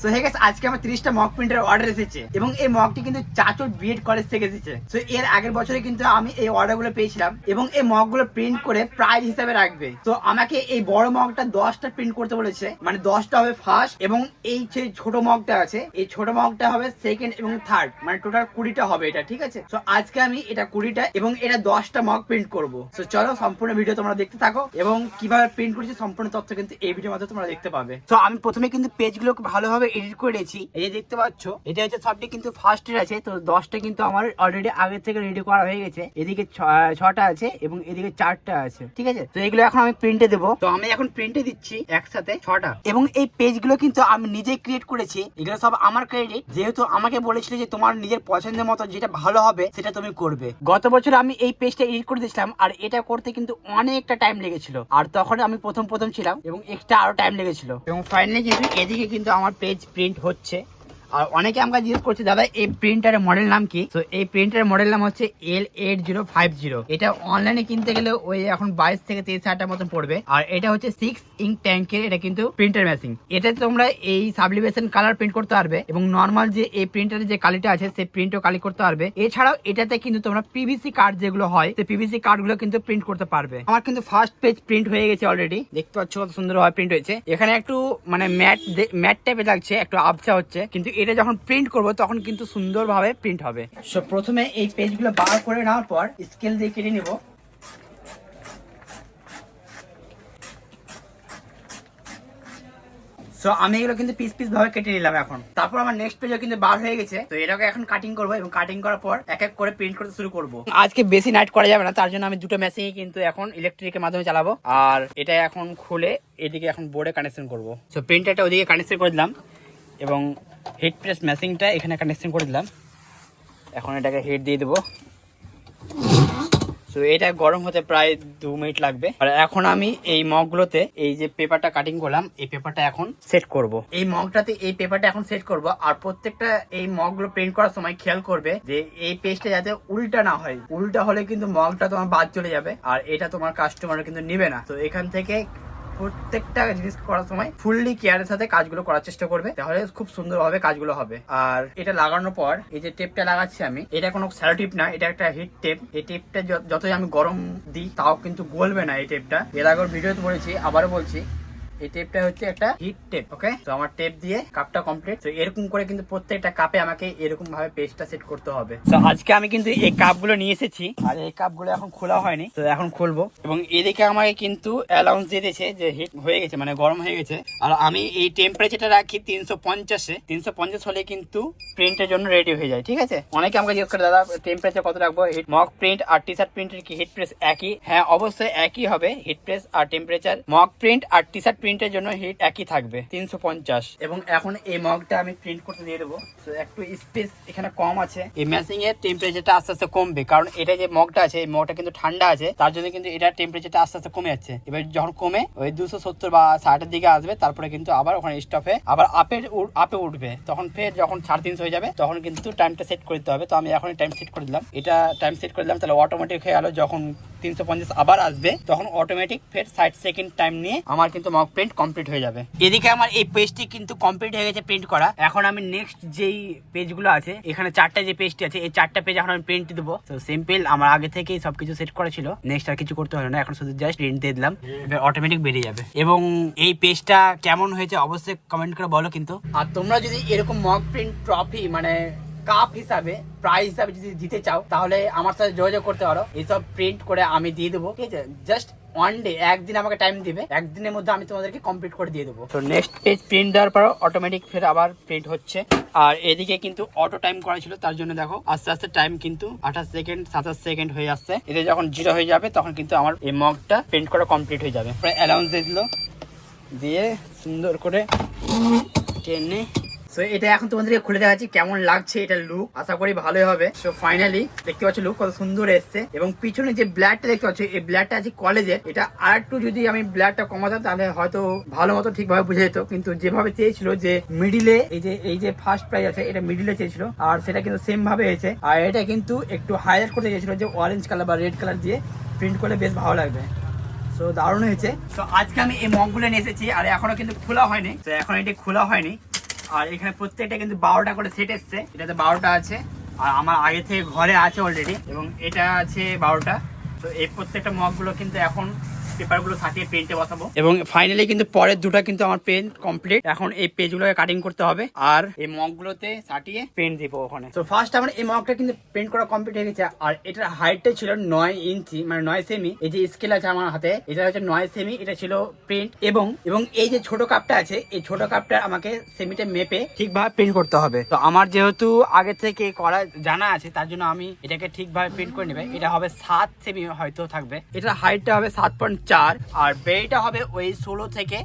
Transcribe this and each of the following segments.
So hey গেছে আজকে আমার তিরিশটা মক প্রিন্টের অর্ডার এসেছে এবং এই মকটি কিন্তু চাচুর বিএড কলেজ থেকে এসেছে। সো এর আগের বছরে কিন্তু আমি এই অর্ডারগুলো পেয়েছিলাম এবং এই মকগুলো প্রিন্ট করে প্রাইজ হিসাবে রাখবে। তো আমাকে এই বড় মগটা দশটা প্রিন্ট করতে বলেছে মানে দশটা হবে ফার্স্ট এবং এই যে ছোট মগটা আছে, এই ছোট মগটা হবে সেকেন্ড এবং থার্ড মানে টোটাল কুড়িটা হবে এটা, ঠিক আছে? তো আজকে আমি এটা কুড়িটা এবং এটা দশটা মগ প্রিন্ট করব। তো চলো সম্পূর্ণ ভিডিও তোমরা দেখতে থাকো এবং কীভাবে প্রিন্ট করেছি সম্পূর্ণ তথ্য কিন্তু এই ভিডিওর মাধ্যমে তোমরা দেখতে পাবে। তো আমি প্রথমে কিন্তু পেজগুলোকে ভালোভাবে এডিট করেছি। এই যে দেখতে পাচ্ছ, এটা হচ্ছে সবটি কিন্তু ফার্স্ট এর আছে, তো দশটা কিন্তু আমার অলরেডি আগে থেকে রেডি করা হয়ে গেছে। এদিকে ছটা আছে এবং এদিকে চারটা আছে, ঠিক আছে? তো এগুলো এখন আমি প্রিন্টে দেবো। তো আমি এখন প্রিন্টে দিচ্ছি একসাথে ছটা। এবং এই পেজগুলো কিন্তু আমি নিজেই ক্রিয়েট করেছি। এগুলো সব আমার ক্রেডিট যেহেতু আমাকে বলেছিল যে তোমার নিজের পছন্দের মতো যেটা ভালো হবে, সেটা তুমি করবে। গত বছর আমি এই পেজটা এডিট করে দিয়েছিলাম, আর এটা করতে কিন্তু অনেকটা টাইম লেগেছিল। আর তখন আমি প্রথম প্রথম ছিলাম, এবং এক্সট্রা আরও টাইম লেগেছিল। এবং ফাইনালি কিন্তু এদিকে কিন্তু আমার পেজ প্রিন্ট হচ্ছে। আর অনেকে আমাকে জিজ্ঞেস করছে, দাদা, এই প্রিন্টারের মডেল নাম কি? তো এই প্রিন্টারের মডেল নাম হচ্ছে L eight zero five zero এটা অনলাইনে কিনতে গেলে ওই এখন বাইশ থেকে তেইশ হাজার মতন পড়বে। আর এটা হচ্ছে সিক্স ইঙ্ক ট্যাঙ্কের এটা কিন্তু প্রিন্টার মেশিন এটাতে তোমরা এই সাবলিমেশন কালার প্রিন্ট করতে পারবে এবং নর্মাল যে এই প্রিন্টারের যে কালিটা আছে, সেই প্রিন্টও কালি করতে পারবে। এছাড়াও এটাতে কিন্তু তোমরা পিভিসি কার্ড যেগুলো হয়, সেই পিভিসি কার্ডগুলো কিন্তু প্রিন্ট করতে পারবে। আমার কিন্তু ফার্স্ট পেজ প্রিন্ট হয়ে গেছে অলরেডি দেখতে পাচ্ছ কত সুন্দরভাবে প্রিন্ট হয়েছে। এখানে একটু মানে ম্যাট ম্যাট টাইপের লাগছে, একটু আবছা হচ্ছে। কিন্তু এটা যখন প্রিন্ট করব তখন কিন্তু সুন্দরভাবে প্রিন্ট হবে। সো প্রথমে এই পেজগুলো বার করে নেওয়ার পর স্কেল দিয়ে কেটে নিব। সো আমি এগুলো কিন্তু পিস পিস ভাবে কেটে নিলাম এখন। তারপর আমার নেক্সট পেজও কিন্তু বার হয়ে গেছে। তো এটাকে এখন কাটিং করব এবং কাটিং করার পর এক এক করে প্রিন্ট করতে শুরু করব। আজকে বেশি নাইট করা যাবে না তার জন্য আমি দুটো মেশিন কিন্তু এখন ইলেকট্রিকের মাধ্যমে চালাবো। আর এটা এখন খুলে এদিকে এখন বোর্ডে কানেকশন করব। সো প্রিন্টারটা ওদিকে কানেকশন করে দিলাম। এবং হিট প্রেস মেশিনটা এখানে কানেকশন করে দিলাম। এখন এটাকে হিট দিয়ে দেবো। সো এটা গরম হতে প্রায় দু মিনিট লাগবে। আর এখন আমি এই মগগুলোতে এই যে পেপারটা কাটিং করলাম, এই পেপারটা এখন সেট করব। এই মগটাতে এই পেপারটা এখন সেট করব। আর প্রত্যেকটা এই মগগুলো প্রিন্ট করার সময় খেয়াল করবে যে এই পেজটা যাতে উল্টা না হয়। উল্টা হলে কিন্তু মগটা তোমার বাদ চলে যাবে। আর এটা তোমার কাস্টমার কিন্তু নিবে না। তো এখান থেকে প্রত্যেকটা জিনিস করার সময় ফুললি কেয়ারের সাথে কাজগুলো করার চেষ্টা করবে, তাহলে খুব সুন্দরভাবে কাজগুলো হবে। আর এটা লাগানোর পর, এই যে টেপটা লাগাচ্ছি আমি, এটা কোনো স্যালো টিপ না, এটা একটা হিট টেপ এই টেপটা যতই আমি গরম দিই, তাও কিন্তু গলবে না এই টেপটা এর আগের ভিডিওতে বলেছি, আবারও বলছি এই টেপটা হচ্ছে একটা হিট টেপ ওকে তো আমার টেপ দিয়ে কাপটা কমপ্লিট তো এরকম করে কিন্তু প্রত্যেকটা কাপে আমাকে এরকম ভাবে পেস্টটা সেট করতে হবে। তো আজকে আমি কিন্তু এই কাপগুলো নিয়ে এসেছি, আর এই কাপগুলো এখন খোলা হয়নি, তো এখন খুলবো। এবং এদিকে আমাকে কিন্তু অ্যালাউন্স দিয়ে দিয়েছে যে হিট হয়ে গেছে মানে গরম হয়ে গেছে। আর আমি এই টেম্পারেচারটা রাখি তিনশো পঞ্চাশে। তিনশো পঞ্চাশ হলে কিন্তু প্রিন্টের জন্য রেডি হয়ে যায়, ঠিক আছে? অনেকে আমাকে জিজ্ঞেস করে, দাদা টেম্পারেচার কত রাখব? হিট মক প্রিন্ট আর টি শার্ট প্রিন্টের কি হিট প্রেস একই? হ্যাঁ অবশ্যই একই হবে হিট প্রেস আর টেম্পারেচার মক প্রিন্ট আর টি শার্ট প্রিন্টের জন্য হিট একই থাকবে, তিনশো পঞ্চাশ। এবং এখন এই মগটা আমি প্রিন্ট করতে দিয়ে দেবো। তো একটু স্পেস এখানে কম আছে। এই ম্যাচিং এর টেম্পারেচারটা আস্তে আস্তে কমবে, কারণ এটা যে মগটা আছে, এই মগটা কিন্তু ঠান্ডা আছে, তার জন্য কিন্তু এটা টেম্পারেচারটা আস্তে আস্তে কমে যাচ্ছে। এবার যখন কমে, ওই দুশো সত্তর বা ষাটের দিকে আসবে, তারপরে কিন্তু আবার ওখানে স্টপে আবার আপে আপে উঠবে। তখন ফের যখন সাড়ে তিনশো হয়ে যাবে, তখন কিন্তু টাইমটা সেট করে দিতে হবে। তো আমি এখন টাইম সেট করে দিলাম। এটা টাইম সেট করে দিলাম, তাহলে অটোমেটিক হয়ে গেল যখন তিনশো পঞ্চাশ আবার আসবে, তখন অটোমেটিক ফের ষাট সেকেন্ড টাইম নিয়ে আমার কিন্তু মক প্রিন্ট কমপ্লিট হয়ে যাবে। এদিকে আমার এই পেজটি কিন্তু কমপ্লিট হয়ে গেছে প্রিন্ট করা। এখন আমি নেক্সট যেই পেজগুলো আছে, এখানে চারটা যে পেজটি আছে, এই চারটা পেজ এখন আমি প্রিন্ট দেবো। তো সিম্পল আমার আগে থেকেই সবকিছু সেট করা ছিল। নেক্সট আর কিছু করতে হলো না, এখন শুধু জাস্ট প্রিন্ট দিয়ে দিলাম। এবার অটোমেটিক বেরিয়ে যাবে। এবং এই পেজটা কেমন হয়েছে অবশ্যই কমেন্ট করে বলো কিন্তু। আর তোমরা যদি এরকম মক প্রিন্ট ট্রফি মানে কাপ হিসাবে প্রাইজ হিসাবে যদি দিতে চাও, তাহলে আমার সাথে যোগাযোগ করতে পারো। এইসব প্রিন্ট করে আমি দিয়ে দেবো, ঠিক আছে? জাস্ট ওয়ান ডে একদিন আমাকে টাইম দিবে, একদিনের মধ্যে আমি তোমাদেরকে কমপ্লিট করে দিয়ে দেবো। তো নেক্সট পেজ প্রিন্ট দেওয়ার পর অটোমেটিক ফের আবার প্রিন্ট হচ্ছে। আর এদিকে কিন্তু অটো টাইম করা ছিল, তার জন্য দেখো, আস্তে আস্তে টাইম কিন্তু আঠাশ সেকেন্ড সাতাশ সেকেন্ড হয়ে আসছে। এতে যখন জিরো হয়ে যাবে, তখন কিন্তু আমার এই মগটা প্রিন্ট করা কমপ্লিট হয়ে যাবে। প্রায় অ্যালাউন্স দিয়ে দিল। দিয়ে সুন্দর করে টেনে সো এটা এখন তোমাদেরকে খুলে দেখাচ্ছি কেমন লাগছে এটা লুক আশা করি ভালোই হবে। সো ফাইনালি দেখতে পাচ্ছ লুক কত সুন্দর এসছে। এবং পিছনে যে ব্ল্যাডটা দেখতে পাচ্ছ, এই ব্ল্যাডটা আছে কলেজে এটা আর একটু যদি আমি ব্ল্যাডটা কমাতাম, তাহলে হয়তো ভালো মতো ঠিকভাবে বুঝে যেত। কিন্তু যেভাবে চেয়েছিল যে মিডিলে এই যে এই যে ফার্স্ট প্রাইজ আছে, এটা মিডিলে চেয়েছিল। আর সেটা কিন্তু সেম ভাবে হয়েছে। আর এটা কিন্তু একটু হাইলাইট করতে চেয়েছিল যে অরেঞ্জ কালার বা রেড কালার দিয়ে প্রিন্ট করলে বেশ ভালো লাগবে। তো দারুণ হয়েছে। তো আজকে আমি এই মগগুলো নিয়ে এসেছি, আর এখনও কিন্তু খোলা হয়নি। তো এখন এটি খোলা হয়নি। আর এখানে প্রত্যেকটা কিন্তু বারোটা করে সেট এসছে। এটাতে বারোটা আছে। আর আমার আগে থেকে ঘরে আছে অলরেডি এবং এটা আছে বারোটা। তো এই প্রত্যেকটা মগগুলো কিন্তু এখন পেপারগুলো সাটিয়ে পেন্টে বসাবো। এবং ফাইনালি কিন্তু পরের দুটো কিন্তু আমার পেন কমপ্লিট এখন এই পেজগুলোকে কাটিং করতে হবে আর এই মগগুলোতে সাটিয়ে পেন্ট দিব ওখানে। তো ফার্স্ট আমার এই মগটা কিন্তু পেন্ট করা কমপ্লিট হয়ে গেছে আর এটার হাইটটা ছিল নয় ইঞ্চি মানে নয় সেমি এই যে স্কেল আছে আমার হাতে এটা হচ্ছে নয় সেমি এটা ছিল প্রিন্ট এবং এবং এই যে ছোট কাপটা আছে এই ছোট কাপটা আমাকে সেমিতে মেপে ঠিকভাবে প্রিন্ট করতে হবে। তো আমার যেহেতু আগে থেকে করা জানা আছে তার জন্য আমি এটাকে ঠিকভাবে প্রিন্ট করে নেবে। এটা হবে সাত সেমি হয়তো থাকবে। এটার হাইটটা হবে সাত পয়েন্ট চার আর বেড়িটা হবে ওই ষোলো থেকে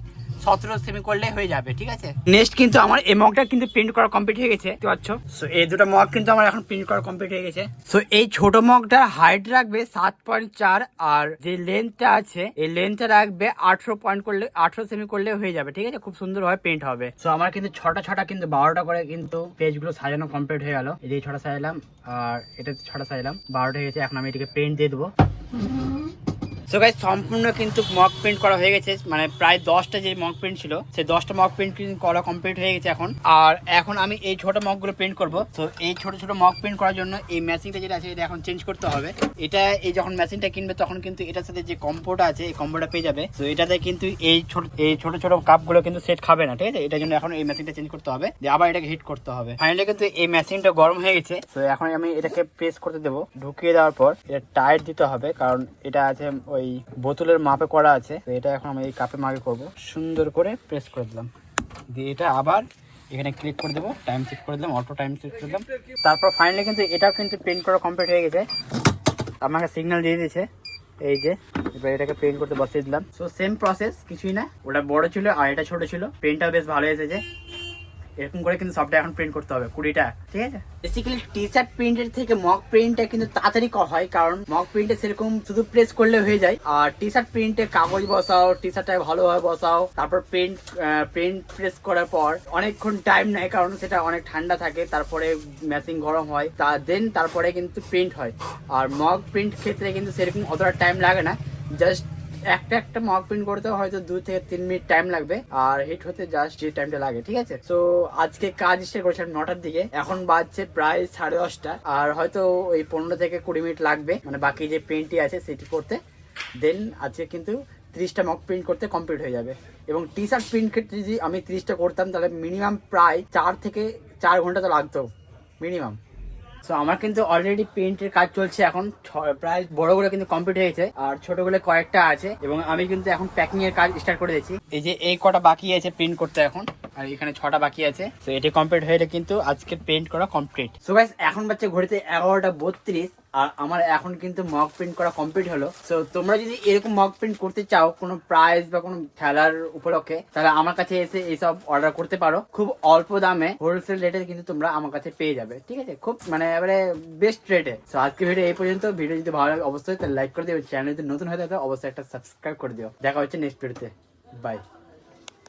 সতেরো সেমি করলে হয়ে যাবে ঠিক আছে? নেক্সট কিন্তু আমার এই মগটা কিন্তু প্রিন্ট করা কমপ্লিট হয়ে গেছে দেখতে পাচ্ছ? সো এই দুটো মগ কিন্তু আমার এখন প্রিন্ট করা কমপ্লিট হয়ে গেছে। সো এই ছোট মগটার হাইট রাখবে সাত পয়েন্ট চার আর যে লেন্থটা আছে এই লেন্থটা রাখবে আঠারো পয়েন্ট করলে আঠারো সেমি করলে হয়ে যাবে ঠিক আছে? খুব সুন্দরভাবে পেন্ট হবে। সো আমার কিন্তু ছটা ছটা কিন্তু বারোটা করে কিন্তু পেজগুলো সাজানো কমপ্লিট হয়ে গেল। এই ছটা সাজালাম আর এটা ছটা সাজালাম বারোটা হয়ে গেছে। এখন আমি এটাকে পেন্ট দিয়ে দেবো। সো গাইজ সম্পূর্ণ কিন্তু মক প্রিন্ট করা হয়ে গেছে। মানে প্রায় দশটা যে মক প্রিন্ট ছিল, সেই দশটা মক প্রিন্ট কিন্তু করা কমপ্লিট হয়ে গেছে এখন। আর এখন আমি এই ছোট মকগুলো প্রিন্ট করব। তো এই ছোট ছোট মক প্রিন্ট করার জন্য এই মেশিনটা যেটা আছে, এটা এখন চেঞ্জ করতে হবে। এটা এই যখন মেশিনটা কিনবে, তখন কিন্তু এটার সাথে যে কম্বোটা আছে, এই কম্পোটা পেয়ে যাবে। তো এটাতে কিন্তু এই ছোট এই ছোট ছোট কাপগুলো কিন্তু সেট খাবে না, ঠিক আছে? এটার জন্য এখন এই মেশিনটা চেঞ্জ করতে হবে। দিয়ে আবার এটাকে হিট করতে হবে। ফাইনালি কিন্তু এই মেশিনটা গরম হয়ে গেছে। তো এখন আমি এটাকে প্রেস করতে দেবো। ঢুকিয়ে দেওয়ার পর এটা টায়ার দিতে হবে, কারণ এটা আছে ওই বোতলের মাপে করা আছে, তো এটা এখন আমি এই কাপে মাগে করব। সুন্দর করে প্রেস করে দিলাম। দিয়ে এটা আবার এখানে ক্লিক করে দেবো টাইম সেট করে দিলাম অটো টাইম সেট করে দিলাম। তারপর ফাইনালি কিন্তু এটাও কিন্তু প্রিন্ট করা কমপ্লিট হয়ে গেছে। আমাকে সিগন্যাল দিয়ে দিয়েছে, এই যে, এবার এটাকে প্রিন্ট করতে বসিয়ে দিলাম। সো সেম প্রসেস কিছুই না। ওটা বড় ছিল আর এটা ছোট ছিল। প্রিন্টটাও বেশ ভালো এসেছে। এরকম করে কিন্তু সবটা এখন প্রিন্ট করতে হবে, কুড়িটা, ঠিক আছে? বেসিক্যালি টি শার্ট প্রিন্টের থেকে মক প্রিন্টটা কিন্তু তাড়াতাড়ি হয়, কারণ মক প্রিন্টে সেরকম শুধু প্রেস করলে হয়ে যায়। আর টি শার্ট প্রিন্টে কাগজ বসাও টি শার্টটা ভালোভাবে বসাও, তারপর প্রিন্ট প্রিন্ট প্রেস করার পর অনেকক্ষণ টাইম নেয়, কারণ সেটা অনেক ঠান্ডা থাকে, তারপরে মেশিন গরম হয়, তা দেন তারপরে কিন্তু প্রিন্ট হয়। আর মক প্রিন্ট ক্ষেত্রে কিন্তু সেরকম অতটা টাইম লাগে না জাস্ট একটা একটা মক প্রিন্ট করতে হয়তো দু থেকে তিন মিনিট টাইম লাগবে। আর হিট হতে জাস্ট যে টাইমটা লাগে, ঠিক আছে? তো আজকে কাজ স্টার্ট করেছিলাম নটার দিকে। এখন বাজছে প্রায় সাড়ে দশটা। আর হয়তো ওই পনেরো থেকে কুড়ি মিনিট লাগবে মানে বাকি যে প্রিন্টটি আছে সেটি করতে। দেন আজকে কিন্তু ত্রিশটা মক প্রিন্ট করতে কমপ্লিট হয়ে যাবে। এবং টি শার্ট প্রিন্ট ক্ষেত্রে যদি আমি ত্রিশটা করতাম, তাহলে মিনিমাম প্রায় চার থেকে চার ঘণ্টা তো লাগতো। মিনিমাম সো আমার কিন্তু অলরেডি পেন্টের কাজ চলছে। এখন প্রায় বড়গুলো কিন্তু কমপ্লিট হয়েছে আর ছোটগুলো কয়েকটা আছে। এবং আমি কিন্তু এখন প্যাকিং এর কাজ স্টার্ট করে দিয়েছি এই যে এই কটা বাকি আছে প্রিন্ট করতে এখন। আর এখানে ছটা বাকি আছে। তো এটি কমপ্লিট হয়ে কিন্তু আজকে পেন্ট করা কমপ্লিট সো গাইস এখন বাচ্চা ঘড়িতে এগারোটা বত্রিশ, আর আমার এখন কিন্তু মক প্রিন্ট করা কমপ্লিট হলো। সো তোমরা যদি এরকম মক প্রিন্ট করতে চাও, কোনো প্রাইজ বা কোনো খেলার উপলক্ষে, তাহলে আমার কাছে এসে এইসব অর্ডার করতে পারো। খুব অল্প দামে হোলসেল রেটে কিন্তু তোমরা আমার কাছে পেয়ে যাবে, ঠিক আছে? খুব মানে এবারে বেস্ট রেটে সো আজকে ভিডিও এই পর্যন্ত। ভিডিও যদি ভালো লাগে, অবশ্যই তাহলে লাইক করে দিও। চ্যানেল যদি নতুন হয়ে থাকে অবশ্যই একটা সাবস্ক্রাইব করে দিও। দেখা হচ্ছে নেক্সট ভিডিওতে বাই